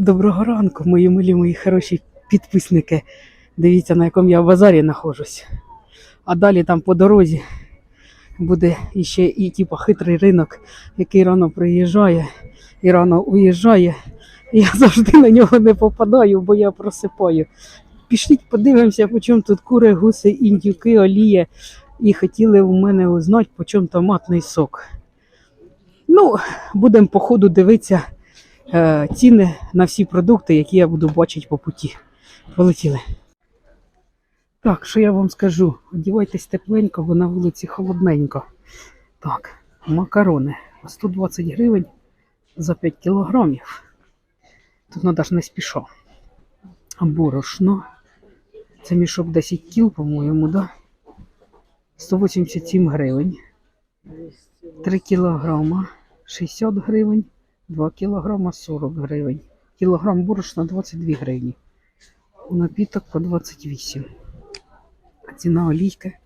Доброго ранку, мої милі, мої хороші підписники. Дивіться, на якому я в базарі знаходжусь. А далі там по дорозі буде іще і типу, хитрий ринок, який рано приїжджає і рано уїжджає. Я завжди на нього не попадаю, бо я просипаю. Пішліть, подивимося, по чому тут кури, гуси, індюки, олія. І хотіли у мене узнати, по чому томатний сок. Ну, будемо по ходу дивитися ціни на всі продукти, які я буду бачити по путі. Полетіли. Так, що я вам скажу? Одівайтесь тепленько, бо на вулиці холодненько. Так, макарони 120 гривень за 5 кілограмів. Тут треба ж не спіша. Борошно. Це мішок 10 кіл, по-моєму, да? 187 гривень. 3 кілограма 60 гривень. 2 кілограма 40 гривень. Кілограм борошна 22 гривні. Напіток по 28. А ціна олійки.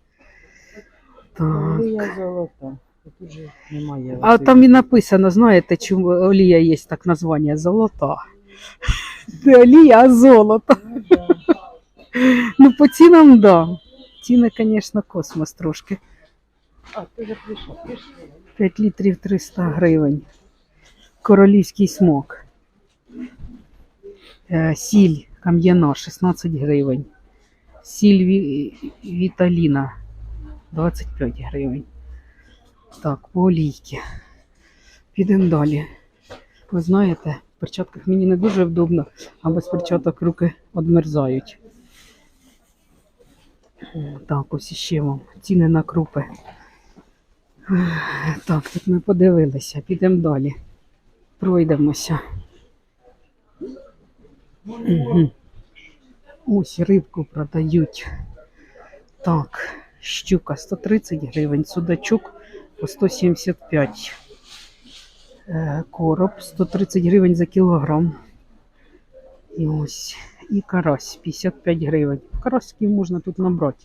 Так. Олія золота. Тут же немає. А там і написано, знаєте, чому олія є так названня золота. Не олія, а золото. Ну, по цінам, да. Ціни, звісно, космос трошки. А, ти вже прийшов. 5 літрів 300 гривень. Королівський смок. Е, Сіль кам'яна 16 гривень. Сіль Віталіна 25 гривень. Так, по олійки. Підемо далі. Ви знаєте, в перчатках мені не дуже вдобно, а без перчаток руки одмерзають. Так, ось іще вам ціни на крупи. Так, тут ми подивилися, підемо далі. Пройдемося. Ось рибку продають. Так, щука 130 гривень, судачок по 175. Е, Короб 130 гривень за кілограм. І ось. І карась 55 гривень. Караськів можна тут набрати.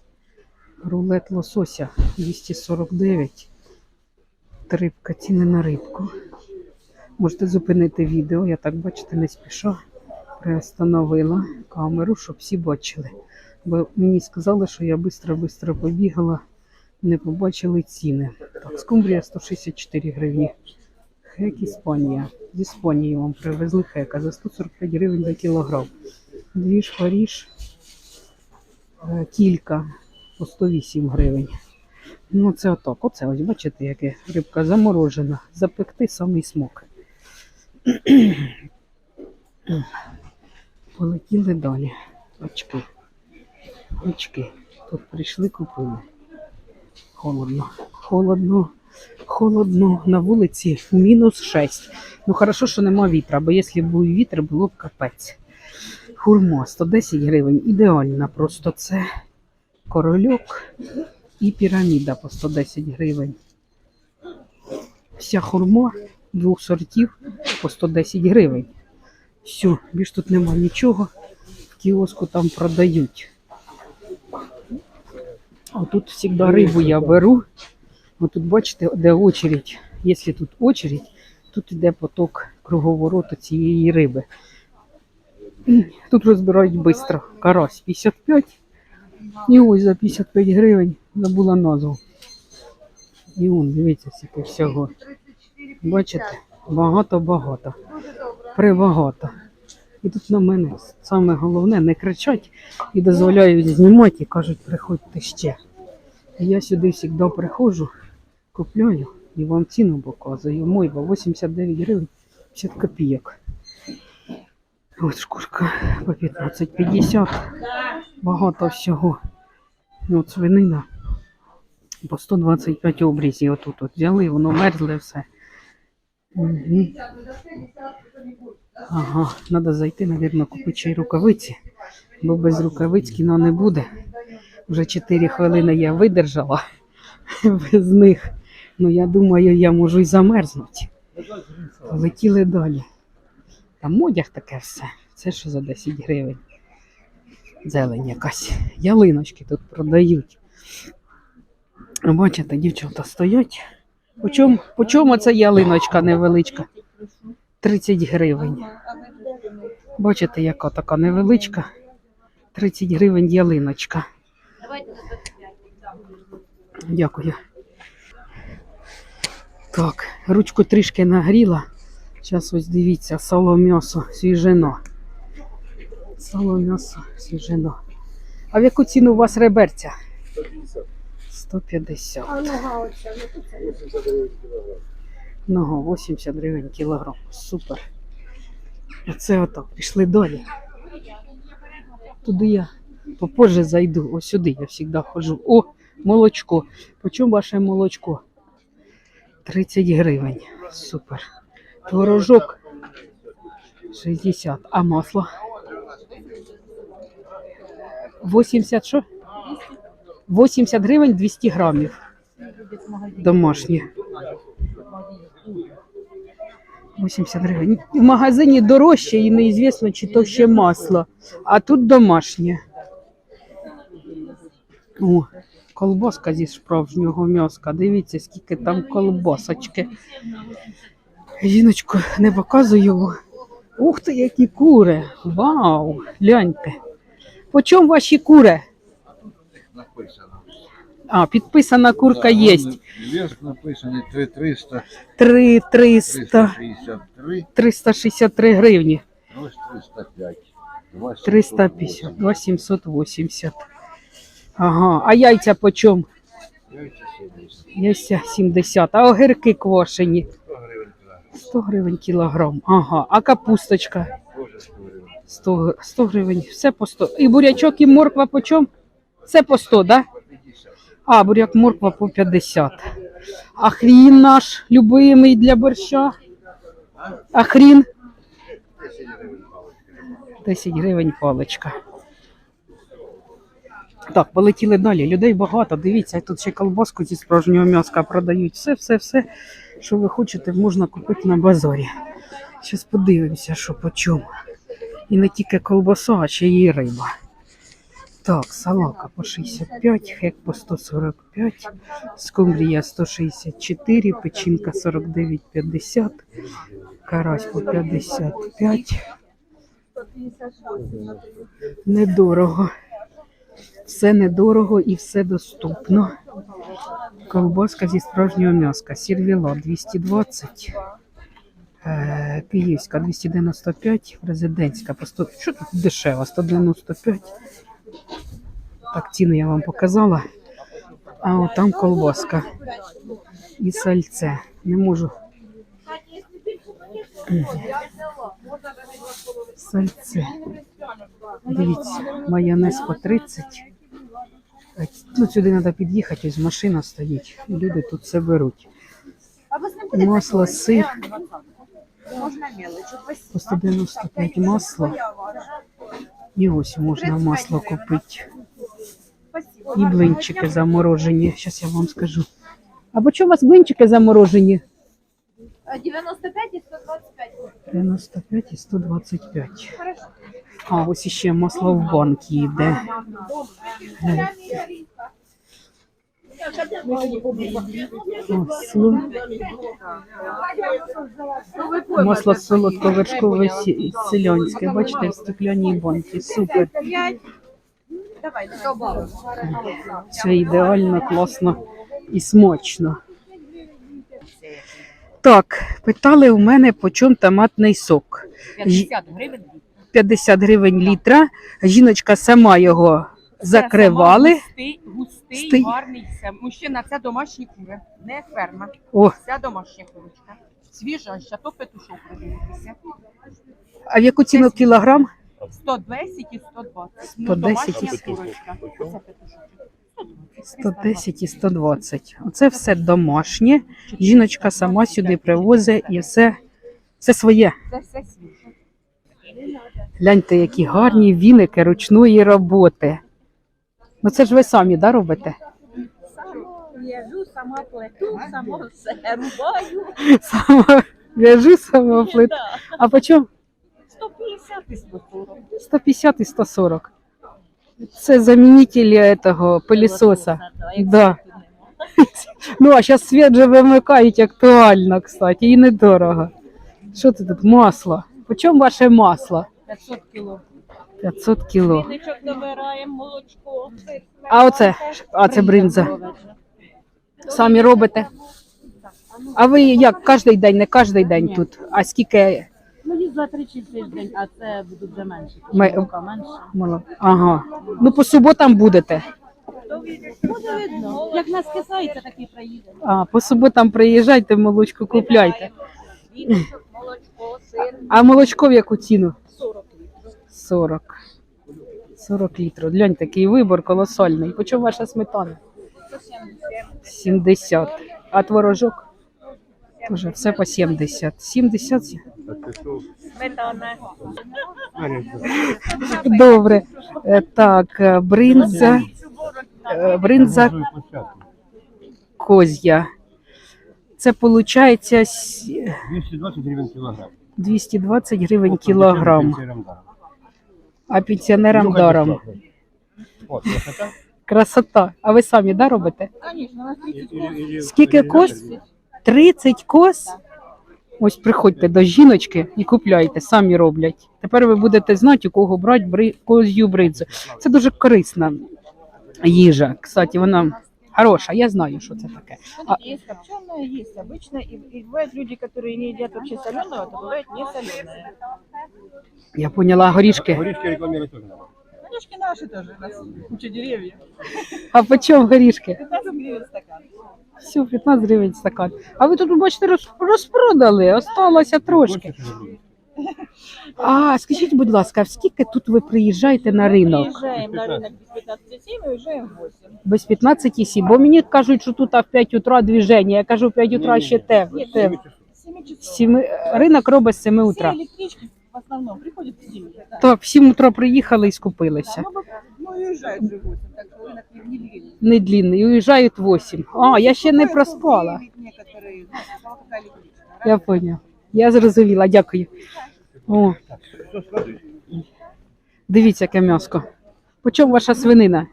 Рулет лосося 249 рибка, ціни на рибку. Можете зупинити відео, я так бачите, не спіша. Приостановила камеру, щоб всі бачили. Бо мені сказали, що я швидко-швидко побігала, не побачили ціни. Так, скумбрія 164 гривні. Хек Іспанія. З Іспанії вам привезли хека за 145 гривень за кілограм. Дві шпаріж, е, кілька по 108 гривень. Ну, це отак. Оце ось, бачите, яке рибка заморожена. Запекти самий смак. Полетіли далі. Очки. Очки. Тут прийшли, купили. Холодно. Холодно. Холодно. На вулиці мінус 6. Ну, хорошо, що нема вітра, бо якщо був вітер, було б капець. Хурма 110 гривень. Ідеальна просто це корольок і піраміда по 110 гривень. Вся хурма двох сортів по 110 гривень. Все, більш тут нема нічого. В кіоску там продають. А тут завжди рибу я беру. Ось тут бачите, де очередь. Якщо тут очередь, тут йде поток круговороту цієї риби. Тут розбирають швидко. Карась 55. І ось за 55 гривень забула назву. І он, дивіться, всього. Бачите? Багато-багато. Прибагато. І тут на мене саме головне не кричать і дозволяють знімати і кажуть, приходьте ще. І я сюди завжди приходжу, купляю і вам ціну показую. Мойва 89 гривень 50 копійок. Ось шкурка по 15,50. Багато всього. Ну, от свинина по 125 обрізів отут от взяли, воно мерзле все. Ага, треба зайти, мабуть, купити ще й рукавиці, бо без рукавиць кіно не буде. Вже 4 хвилини я видержала без них. Ну, я думаю, я можу й замерзнути. Летіли далі. Там одяг таке все. Це що за 10 гривень. Зелень якась. Ялиночки тут продають. Бачите, дівчата стоять. По чому, по чому ця ялиночка невеличка? 30 гривень. Бачите, яка така невеличка. 30 гривень ялиночка. Дякую. Так, ручку трішки нагріла. Зараз ось дивіться, сало м'ясо, свіжино. Сало м'ясо, свіжино. А в яку ціну у вас реберця? 150. А нога оця, ну Нога 80 гривень кілограм. Супер. Оце отак. Пішли далі. Туди я попозже зайду. Ось сюди я завжди ходжу. О, молочко. Почому ваше молочко? 30 гривень. Супер. Творожок 60. А масло? 80 що? 80 гривень 200 грамів. Домашнє. 80 гривень. В магазині дорожче і неізвісно, чи то ще масло. А тут домашнє. О, колбаска зі справжнього м'яска. Дивіться, скільки там колбасочки. Жіночку не показую. Ух ти, які кури! Вау! Гляньте. По чому ваші кури? Написано. А, підписана курка є. Вес написаний 3300, 3 300, 363, 363 гривні. ось 305. 2 350, 2780. Ага, а яйця по чому? Яйця 70, а огірки квашені. 100 гривень кілограм. 100 гривень кілограм. Ага, а капусточка Тоже 100 гривень. 100, 100 гривень, все по 100. І бурячок, і морква по чому? Все по 100, да? А, буряк морква по 50. А хрін наш любимий для борща? А хрін? 10 гривень 10 гривень паличка. Так, полетіли далі. Людей багато. Дивіться, тут ще колбаску зі справжнього м'яска продають. Все, все, все, що ви хочете, можна купити на базарі. Зараз подивимося, що по чому. І не тільки колбаса, а ще й риба. Так, салака по 65, хек по 145, скумбрія 164, печінка 49,50, карась по 55. Недорого. Все недорого і все доступно. Колбаска зі справжнього м'яска. Сірвіла 220. Е, Київська 295, президентська по 100. Що тут дешево? 195. Так, ціни я вам показала. А от там колбаска. І сальце. Не можу. Сальце. Дивіться, майонез по 30. Е, Ну, сюди треба під'їхати, ось машина стоїть. Люди тут все беруть. Масло, сир. По 195 масло. І ось можна масло купити. І блинчики заморожені. Зараз я вам скажу. А по чому у вас блинчики заморожені? 95 і 125. 95 і 125. А ось іще масло в банки йде. Масло. Масло солодковершкове селянське. Бачите, в стекляній банці. Супер. Все ідеально, класно і смачно. Так, питали у мене, по чому томатний сок. 50 гривень. 50 гривень літра. Жіночка сама його закривали. Це Густий, густий, Стий. гарний. Це. Мужчина, це домашні кури, не ферма. О, Це домашня курочка. Свіжа, ще то петушок продивитися. а в яку ціну кілограм? 110 і 120. 110 і ну, домашня 120. курочка. Оце петушок. 110 і 120. Оце все домашнє. Жіночка сама сюди привозить і все, все своє. Це все свіже. Гляньте, які гарні віники ручної роботи. Ну це ж ви самі да, робите? Сама в'яжу, сама плету, сама все рубаю. Сама в'яжу, сама плиту. А по чому? 150 і 140. 150 і 140. Це замінитель того пилісоса. Да. Ну, а зараз світ же вимикають актуально, кстати, і недорого. Що це тут? Масло. По чому ваше масло? 500 кіло. 500 кіло. Віничок добираємо, молочко. А оце, а це бринза. Самі робите? А ви як кожен день, не кожен день тут, а скільки Ну, їх за 3 тиждень, а це будуть вже менше. Ми- менше. мало? Ага. Ну по суботам будете. Буде видно. Як нас кисається, так і приїде. А, по суботам приїжджайте, молочко купляйте. Віничок, молочко, сир. А молочко в яку ціну? 40 літрів. 40. 40 літрів. Глянь, такий вибор колосальний. По чому ваша сметана? 70. А творожок? Тоже все по 70. 70. Сметана. Добре. Е, Так, е, бринза. е, Бринза козя. Це виходить 220 гривень кілограм. 220 гривень кілограм. А пенсіонерам даром. От, красота. Красота. А ви самі да, робите? Звісно, Скільки кос? 30 кос? Ось приходьте до жіночки і купляйте, самі роблять. Тепер ви будете знати, у кого брати бри... коз'ю бридзу. Це дуже корисна їжа. Кстати, вона хороша, я знаю, що це таке. А- Есть копченое, есть обычное. И, и бывают люди, которые не едят вообще соленого, то бывает не соленое. Я поняла горішки. Горішки рекламувати теж треба. Конечно, наши тоже. У нас куча деревьев. А по чому горішки? 15 гривен стакан. Все, 15 гривень стакан. А ви тут, бачите, роз- розпродали, осталося трошки. Хочеш, що зроблю? А скажіть, будь ласка, а скільки тут ви приїжджаєте на ринок? Приезжаем на рынок без 15,7 и уезжаем в 8. Без 15,7. Бо мені кажуть, що тут а в 5 утра движення. Я кажу, в 5 утра ще те. Нет, те. 7 часов. Сіми... Ринок робить з 7 Все утра. электрички в основном приходят в 7. Да. Так, в 7 утра приїхали і скупилися. Ну, ну, и уезжают уже в 8, так что рынок не, не длинный. Не длинний. І уїжджають 8. А, я ще не проспала. Девять Некоторые, ну, стала такая электричка. Я поняла. Я зрозуміла, дякую. О, дивіться, яке м'яско. По чому ваша свинина?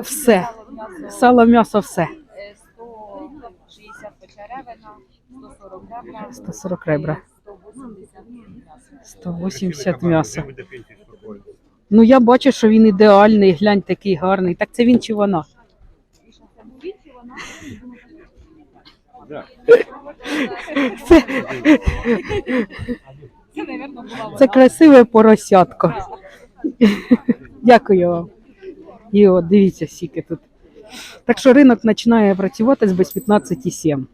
Все. Сало, м'ясо, все. 160 почеревина, 140 гривень. 140 ребра. 180 180 м'яса. м'яса. Ну я бачу, що він ідеальний, глянь, такий гарний. Так це він чи вона? Це, Це красиве поросятко. Дякую вам. І от, дивіться, скільки тут. Так що ринок починає працювати з без 15,7.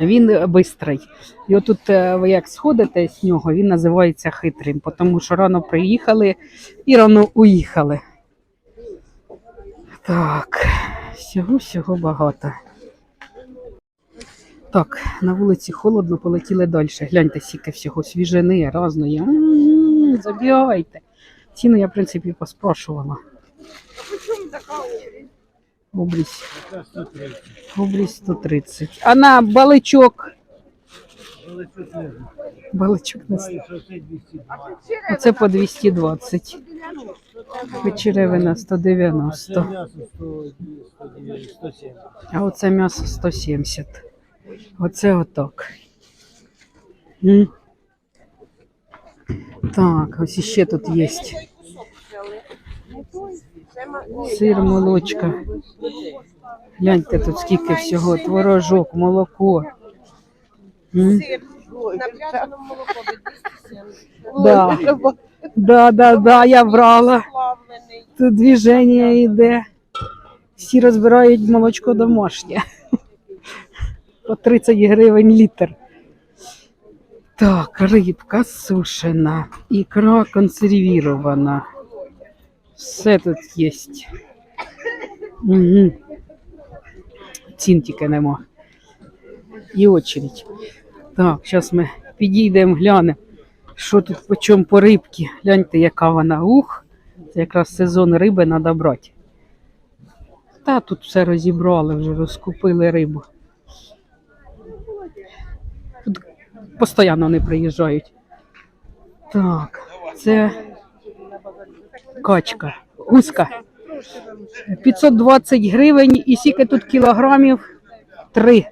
Він бистрий. І отут е, ви як сходите з нього, він називається хитрим, тому що рано приїхали і рано уїхали. Так, всього-всього багато. Так, на вулиці холодно, полетіли далі. Гляньте, скільки всього свіжини, разної. Забігайте. Ціну я, в принципі, поспрашувала. Обрізь. Обрізь 130. А на баличок. Баличок не знаю. Оце по 220. Печеревина 190. А оце м'ясо 170. Оце отак. Так, ось іще тут є. Сир, молочка. Гляньте тут скільки всього. Творожок, молоко. М. На молоко від 270. Да. Да, да, да, я брала. Тут движення йде. Всі розбирають молочко домашнє. По 30 гривень літр. Так, рибка сушена, ікра консервірована. Все тут є. Угу. Цін тільки нема. І очередь. Так, зараз ми підійдемо, глянемо, що тут по чому по рибці. Гляньте, яка вона. Ух, це якраз сезон риби треба брати. Та тут все розібрали, вже розкупили рибу. Тут постійно не приїжджають. Так, це качка, гуска. 520 гривень і скільки тут кілограмів? Три.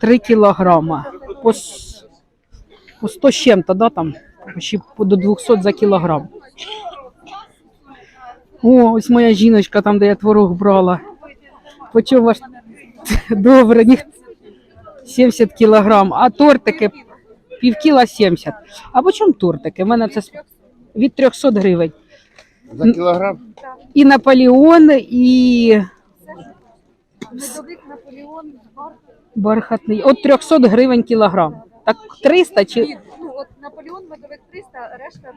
Три кілограма. по, по 100 з чим-то, да, там? Ще до 200 за кілограм. О, ось моя жіночка, там, де я творог брала. Почому ваш добре, ніх... 70 кілограм, а тортики пів кіла 70. А по чому тортики? У мене це від 300 гривень. За кілограм? І Наполеон, і Медовик Наполеон, бархатний. От 300 гривень кілограм. Так 300 чи ну от Наполеон медовик 300, решта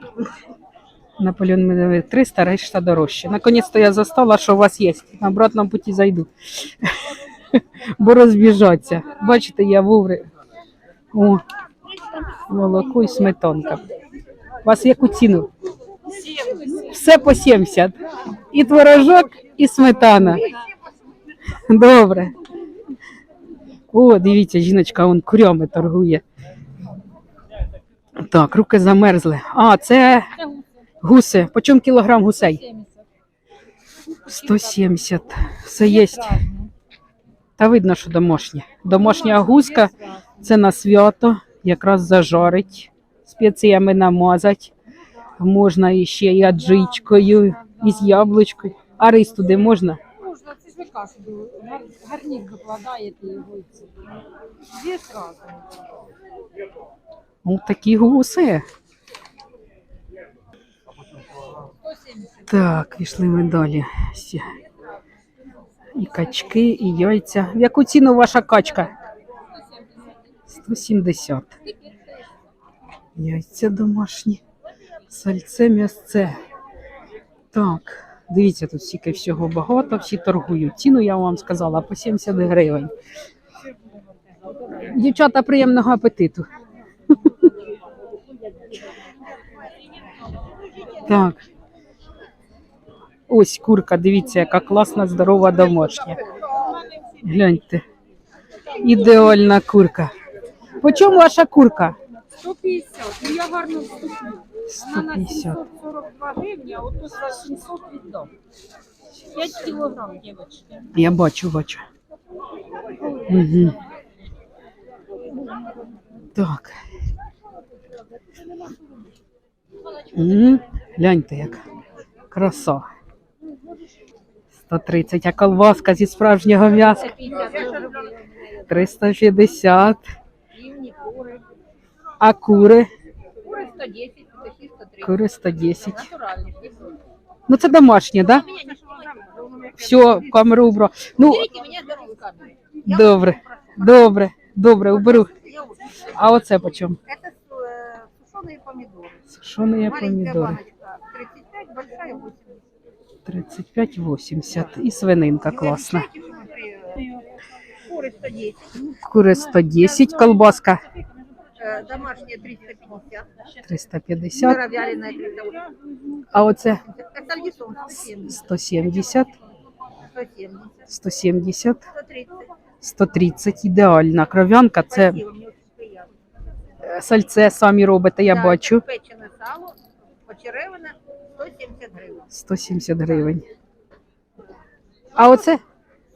Наполеон медовик 300, решта дорожче. Наконець-то я застала, що у вас є. На обратному путі зайду. Бо розбіжаться. Бачите, я вовремя. О, молоко і сметанка. У вас яку ціну? Все по 70. І творожок, і сметана. Добре. О, дивіться, жіночка он курями торгує. Так, руки замерзли. А, це гуси. По чому кілограм гусей? 170. Все є. Та видно, що домашнє. Домашня гуска це на свято, якраз зажарить, спеціями намазать. Можна іще і аджичкою, і з яблучкою. А рис туди можна? Можна, це ж ви кашу, гар- гарнір викладаєте і. Дві зразу. Ось такі гуси. Так, пішли ми далі. І качки, і яйця. В яку ціну ваша качка? 170. Яйця домашні. Сальце, м'ясце. Так, дивіться, тут стільки всього багато, всі торгують. Ціну я вам сказала по 70 гривень. Дівчата, приємного апетиту. Так. Ось курка, дивіться, яка класна, здорова домашня. Гляньте. Ідеальна курка. По чому ваша курка? 150, ну я гарно вступлю. Вона на 150. 742 гривні, а отут за 700 віддам. 5 кілограм, дівчатки. Я бачу, бачу. Угу. Так. М, Гляньте, як краса. 130, а колбаска зі справжнього м'яса. 350. рівні кури. А кури? Кури 110, птахи 130. Кури 110. Натуральні. Ну це домашнє, так? Да? Мені нічого не треба, воно як Все, камеру убрав. Ну, Беріть і мені здорову камеру. добре, добре, добре, уберу. Я вот. А оце по чому? Это э, сушеные помидоры. Сушеные Маленькая помідори. баночка 35, большая 80. 35-80. І свининка класна. Обещайте, что мы при- Куры 110, Кури 110, колбаска э, домашняя 350, 350. сыровяленая 380. А оце Это альгисон 170, 170, 170, 170, 130. 130. Ідеальна кров'янка. Це Спасибо, мне очень приятно. е, сальце самі робите, я Да, бачу. Печене сало, почереване 170 гривен. 170 гривень. А оце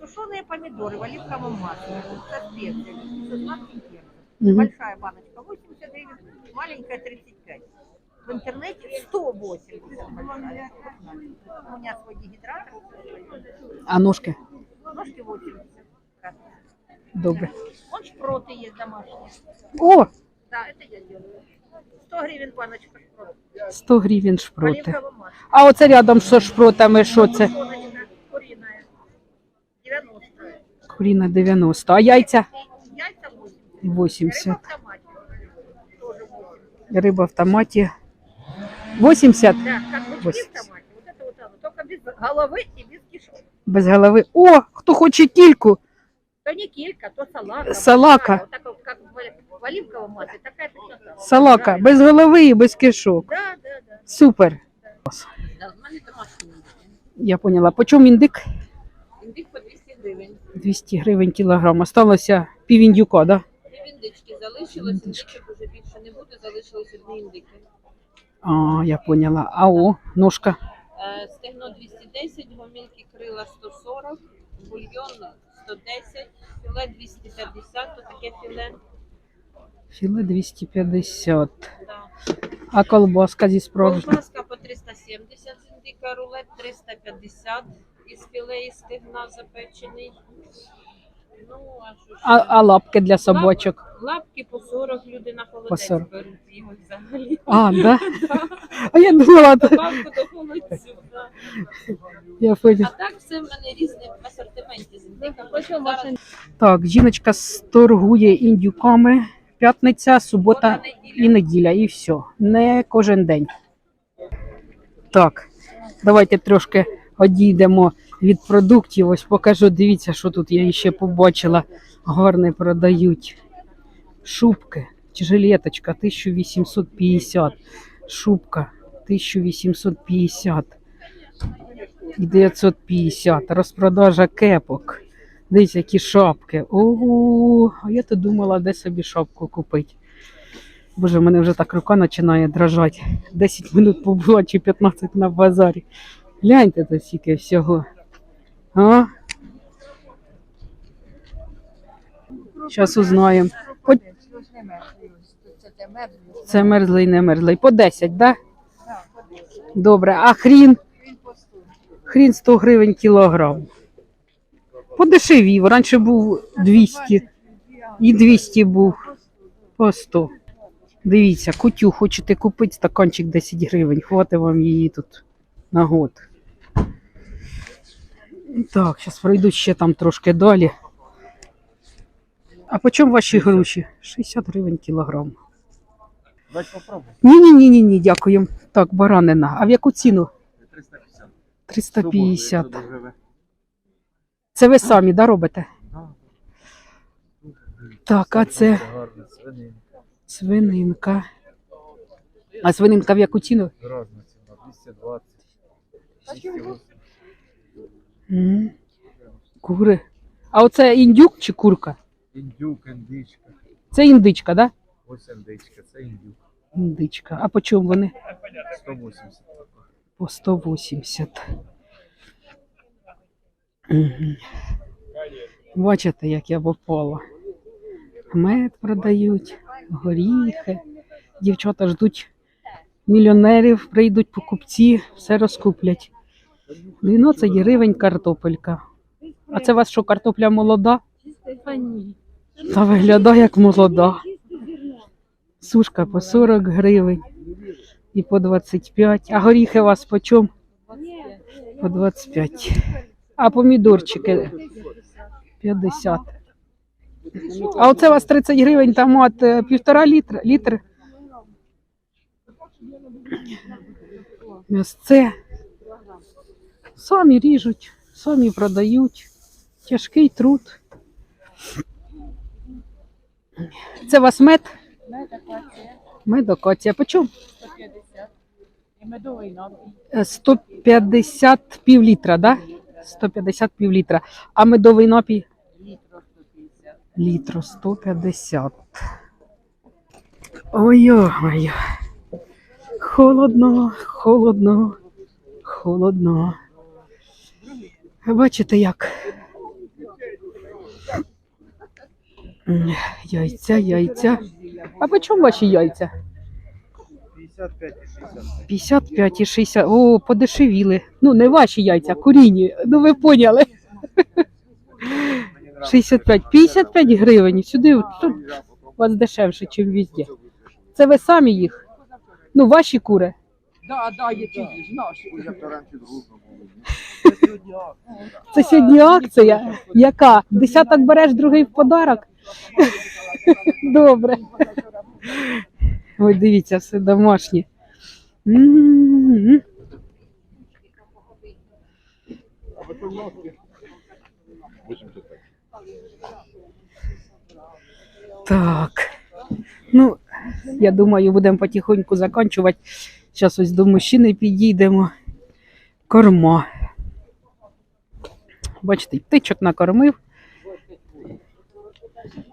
Сушеные помидоры в оливковом масле со специями, Большая баночка 80 гривен, маленькая 35. В интернете 180 большая. У меня свой дегидратор, а ножки. ножки 80. Добре. Он шпроты есть домашние. О, Да, это я делаю. 100 гривен баночка шпрот. 100 гривень шпроти. оливковом масле. А оце рядом з шпротами, що це? Куриная. 90. Куріна 90. А яйця Яйца 80. 80. Рыба в томате. Тоже 80. Риба в томаті 80. Да, как бычки в Восемьдесят. томате. Вот это вот оно. Только без головы и без кишок. Без голови. О, хто хоче кільку. То не килька, то салака. Салака. большая, Вот так вот, как в, в оливковом масле. Такая точно самая. Салака. Да, Без голови і без кишок. Да, да, да. Супер. да. в мене домашній. Я поняла. По чому індик? Індик по 200 гривень. 200 гривень кілограм. Осталося пів індюка, да? Залишилось, індичок вже більше не буде, залишилось одні індики. А, я поняла. А о, ножка. Е, Стегно 210, гомілки крила 140, бульйон 110, філе 250, то таке філе. Філе 250. А колбаска зі справжньою? Колбаска по 370 з індика, рулет 350 із філе і стегна запечений. Ну, а що ж? А, а лапки для собачок? Лапки по 40 люди на По холодець 40. беруть його взагалі. А, да? А я думала, то- Добавку до холодцю, да. я А поняла. так все в мене різне в асортименті з індика. Зараз Так, жіночка торгує індюками. П'ятниця, субота і неділя, і все. Не кожен день. Так, давайте трошки одійдемо від продуктів. Ось покажу. Дивіться, що тут я ще побачила. Гарне продають. Шубки. Жилеточка 1850. Шубка 1850. І 950. Розпродажа кепок. Дивіться, які шапки. Ого, а я то думала, де собі шапку купити. Боже, в мене вже так рука починає дрожати. 10 минут побула чи 15 на базарі. Гляньте тут скільки всього. А? Зараз узнаємо. По... Це мерзлий, не мерзлий. По 10, так? Да? Добре, а хрін? Хрін 100 гривень кілограм. Подешевів. Раніше був 200. І 200 був по 100. Дивіться, кутю хочете купити, стаканчик 10 гривень. Хватить вам її тут на год. Так, зараз пройду ще там трошки далі. А по чому ваші гроші? 60 гривень кілограм. Давайте попробуємо. Ні, ні, ні, ні, дякую. Так, баранина. А в яку ціну? 350. 350. Це ви самі, да, робите? Так, а це свининка. А свининка в яку ціну? Разна ціна. 220. 280. М, Кури. А оце індюк чи курка? Індюк, індичка. Це індичка, да? Ось індичка, це індюк. Індичка. А по чому вони? 180. По 180. Мгм. Бачите, як я попала. Мед продають, горіхи. Дівчата ждуть мільйонерів, прийдуть покупці, все розкуплять. 12 гривень картопелька. А це у вас що, картопля молода? Та виглядає як молода. Сушка по 40 гривень і по 25. А горіхи у вас по чому? По 25. А помідорчики 50. А оце у вас 30 гривень томат е, півтора літра. літр. М'ясце. Самі ріжуть, самі продають. Тяжкий труд. Це у вас мед? Медокація. По чому? Е, 150 пів літра, да? 150 пів літра. А медовий напій? Літро 150. Ой-ой. Холодно, холодно, холодно. Бачите як? Яйця, яйця. А по чому ваші яйця? 55 і 60. 55 і 60. О, подешевіли. Ну, не ваші яйця, куріні. Ну, ви поняли. 65. 55 гривень. Сюди тут у вас дешевше, ніж везде. Це ви самі їх? Ну, ваші кури. Да, да, які ж наші. Це сьогодні акція. Яка? Десяток береш, другий в подарок. Добре. Ой, дивіться, все домашнє. Так. Ну, я думаю, будемо потихоньку закінчувати. Зараз ось до мужчини підійдемо. Корма. Бачите, птичок накормив.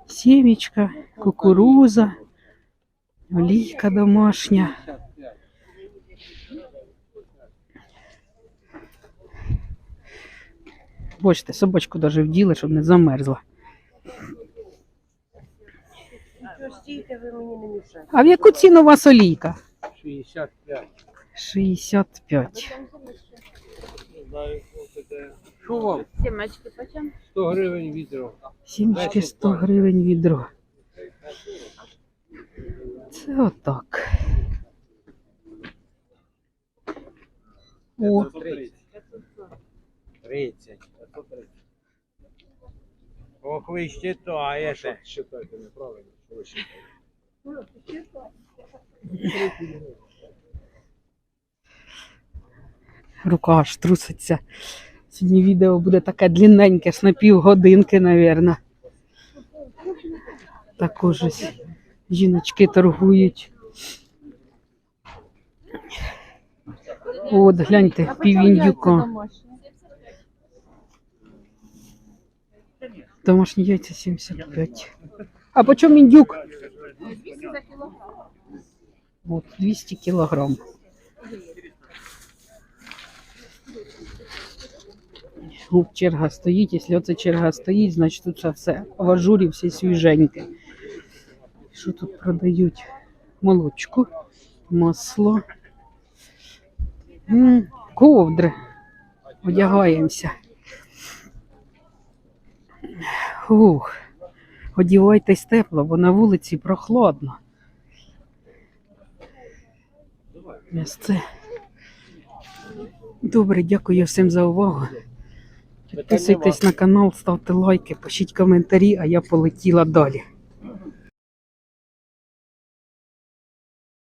Сімечка, кукуруза, олійка домашня. Бачите, собачку навіть вділи, щоб не замерзла. А в яку ціну у вас олійка? 65. 65. Що вам? Сімечки почем? 100 гривень відро. Сімечки 100 гривень відро. Це отак. О, 30. Ох, ви считаєте. Считайте неправильно, що ви считаєте. рука аж труситься. Сьогодні відео буде таке длинненьке, ж на півгодинки, мабуть. Також ось жіночки торгують. От, гляньте, півіндюка. Домашні яйця 75. А по чому індюк? От, 200 кілограм. Ну, черга стоїть. Якщо оце черга стоїть, значить тут все в ажурі, все свіженьке. Що тут продають? Молочко, масло. М, ковдри. Одягаємося. Ух. Одівайтесь тепло, бо на вулиці прохладно. Місце. Добре, дякую всім за увагу. Підписуйтесь на канал, ставте лайки, пишіть коментарі, а я полетіла далі.